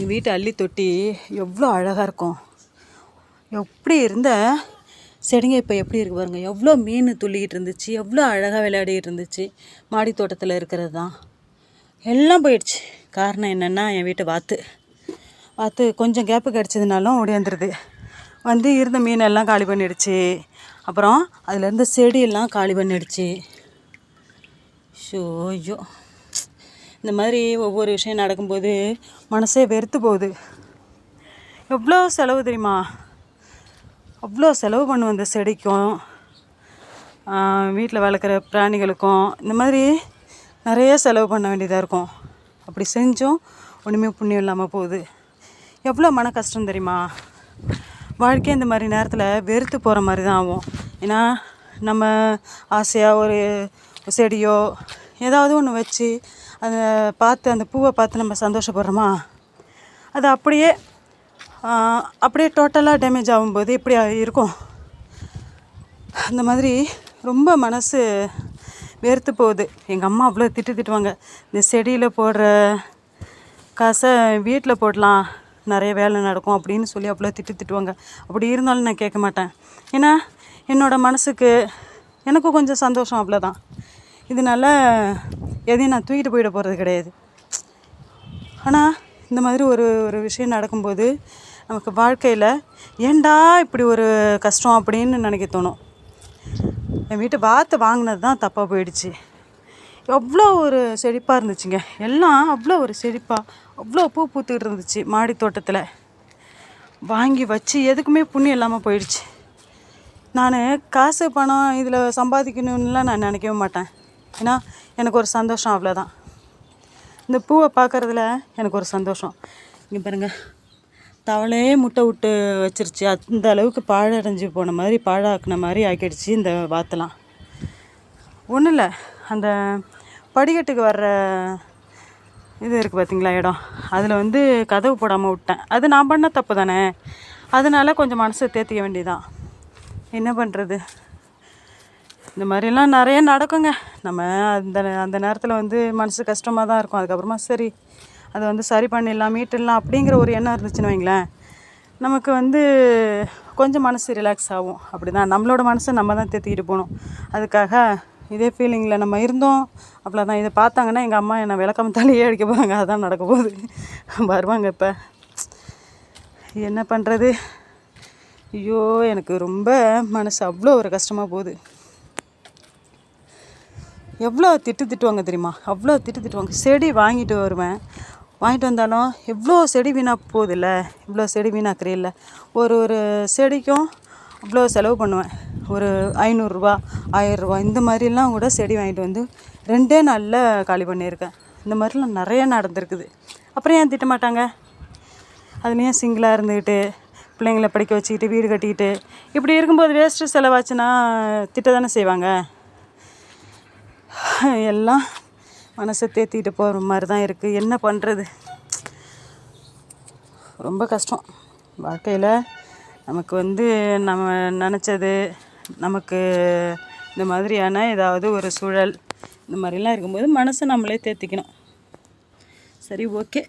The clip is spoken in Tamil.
எங்கள் வீட்டு அள்ளி தொட்டி எவ்வளோ அழகாக இருக்கும். எப்படி இருந்த? செடிங்க இப்போ எப்படி இருக்கு பாருங்க. எவ்வளோ மீன் துள்ளிக்கிட்டு இருந்துச்சு எவ்வளோ அழகாக விளையாடிக்கிட்டு இருந்துச்சு. மாடி தோட்டத்தில் இருக்கிறது தான் எல்லாம் போயிடுச்சு. காரணம் என்னென்னா என் வீட்டு வாத்து. வாத்து கொஞ்சம் கேப்பு கிடச்சதுனாலும் ஓடியாந்துருது வந்து இருந்த மீன் எல்லாம் காலி பண்ணிடுச்சு. அப்புறம் அதில் இருந்த செடியெல்லாம் காலி பண்ணிடுச்சு. ஷோ ஐயோ. இந்த மாதிரி ஒவ்வொரு விஷயம் நடக்கும்போது மனசே வெறுத்து போகுது. எவ்வளோ செலவு தெரியுமா? அவ்வளோ செலவு பண்ணுவோம் இந்த செடிக்கும் வீட்டில் வளர்க்குற பிராணிகளுக்கும். இந்த மாதிரி நிறைய செலவு பண்ண வேண்டியதாக இருக்கும். அப்படி செஞ்சும் ஒன்றுமே புண்ணியம் இல்லாமல் போகுது. எவ்வளோ மன கஷ்டம் தெரியுமா? வாழ்க்கை இந்த மாதிரி நேரத்தில் வெறுத்து போகிற மாதிரி தான் ஆகும். ஏன்னா நம்ம ஆசையாக ஒரு செடியோ ஏதாவது ஒன்று வச்சு அதை பார்த்து அந்த பூவை பார்த்து நம்ம சந்தோஷப்படுறோமா? அது அப்படியே அப்படியே டோட்டலாக டேமேஜ் ஆகும்போது எப்படி இருக்கும். அந்த மாதிரி ரொம்ப மனசு வெறுத்து போகுது. எங்கள் அம்மா அவ்வளோ திட்டு திட்டுவாங்க. இந்த செடியில் போடுற காசை வீட்டில் போடலாம். நிறைய வேலை நடக்கும் அப்படின்னு சொல்லி அவ்வளோ திட்டு திட்டுவாங்க. அப்படி இருந்தாலும் நான் கேட்க மாட்டேன். ஏன்னா என்னோடய மனசுக்கு எனக்கும் கொஞ்சம் சந்தோஷம் அவ்வளோதான். இதனால எதையும் நான் தூக்கிட்டு போயிட போகிறது கிடையாது. ஆனால் இந்த மாதிரி ஒரு ஒரு விஷயம் நடக்கும்போது நமக்கு வாழ்க்கையில் ஏண்டா இப்படி ஒரு கஷ்டம் அப்படின்னு நினைக்க தோணும். என் வீட்டு பார்த்து வாங்கினது தான் தப்பாக போயிடுச்சு. எவ்வளோ ஒரு செழிப்பாக இருந்துச்சுங்க. எல்லாம் அவ்வளோ ஒரு செழிப்பாக அவ்வளோ பூ பூத்துக்கிட்டு இருந்துச்சு மாடி தோட்டத்தில். வாங்கி வச்சு எதுக்குமே புண்ணியம் இல்லாமல் போயிடுச்சு. நான் காசு பணம் இதில் சம்பாதிக்கணும்லாம் நான் நினைக்கவே மாட்டேன். ஏன்னா எனக்கு ஒரு சந்தோஷம் அவ்வளோதான் இந்த பூவை பார்க்குறதுல எனக்கு ஒரு சந்தோஷம். இங்கே பாருங்கள் தவளையே முட்டை விட்டு வச்சிருச்சு. அந்த அளவுக்கு பாழடைஞ்சு போன மாதிரி பாழாக்குன மாதிரி ஆக்கிடுச்சு இந்த வாத்தெல்லாம். ஒன்றும் இல்லை. அந்த படிக்கட்டுக்கு வர்ற இது இருக்குது பார்த்தீங்களா இடம். அதில் வந்து கதவு போடாமல் விட்டேன். அது நான் பண்ண தப்பு தானே? அதனால் கொஞ்சம் மனசை தேத்திக்க வேண்டியதான் என்ன பண்ணுறது இந்த மாதிரிலாம் நிறைய நடக்குங்க. நம்ம அந்த அந்த நேரத்தில் வந்து மனசு கஷ்டமாக தான் இருக்கும். அதுக்கப்புறமா சரி அதை வந்து சரி பண்ணிடலாம் மீட்டுடலாம் அப்படிங்கிற ஒரு எண்ணம் இருந்துச்சுன்னு வைங்களேன். நமக்கு வந்து கொஞ்சம் மனசு ரிலாக்ஸ் ஆகும். அப்படி தான் நம்மளோட மனசை நம்ம தான் தேத்திக்கிட்டு போகணும். அதுக்காக இதே ஃபீலிங்கில் நம்ம இருந்தோம். அவ்வளோதான் இதை பார்த்தாங்கன்னா எங்கள் அம்மா என்னை விளக்கம் தலையே அடிக்க போகிறாங்க அதான் நடக்க போகுது. வருவாங்க இப்போ. என்ன பண்ணுறது ஐயோ எனக்கு ரொம்ப மனசு அவ்வளோ ஒரு கஷ்டமாக போகுது. எவ்வளோ திட்டு திட்டுவாங்க தெரியுமா? அவ்வளோ திட்டு திட்டுவாங்க. செடி வாங்கிட்டு வருவேன். வாங்கிட்டு வந்தாலும் எவ்வளோ செடி வீணாக போகுதில்ல? இவ்வளோ செடி வீணாக்குறீல்ல? ஒரு ஒரு செடிக்கும் அவ்வளோ செலவு பண்ணுவேன். ஒரு ஐநூறுரூவா ஆயிரரூவா இந்த மாதிரிலாம் கூட செடி வாங்கிட்டு வந்து ரெண்டே நாளில் காலி பண்ணியிருக்கேன். இந்த மாதிரிலாம் நிறைய நடந்திருக்குது. அப்புறம் ஏன் திட்ட மாட்டாங்க? அதுலேயும் சிங்கிளாக இருந்துக்கிட்டு பிள்ளைங்கள படிக்க வச்சுக்கிட்டு வீடு கட்டிக்கிட்டு இப்படி இருக்கும்போது வேஸ்ட்டு செலவாச்சுன்னா திட்ட தானே செய்வாங்க? எல்லாம் மனசை தேத்திட்டு போகிற மாதிரி தான் இருக்குது என்ன பண்ணுறது ரொம்ப கஷ்டம். வாழ்க்கையில் நமக்கு வந்து நம்ம நினச்சது நமக்கு இந்த மாதிரியான ஏதாவது ஒரு சூழல் இந்த மாதிரிலாம் இருக்கும்போது மனசை நம்மளே தேத்திக்கணும். சரி ஓகே.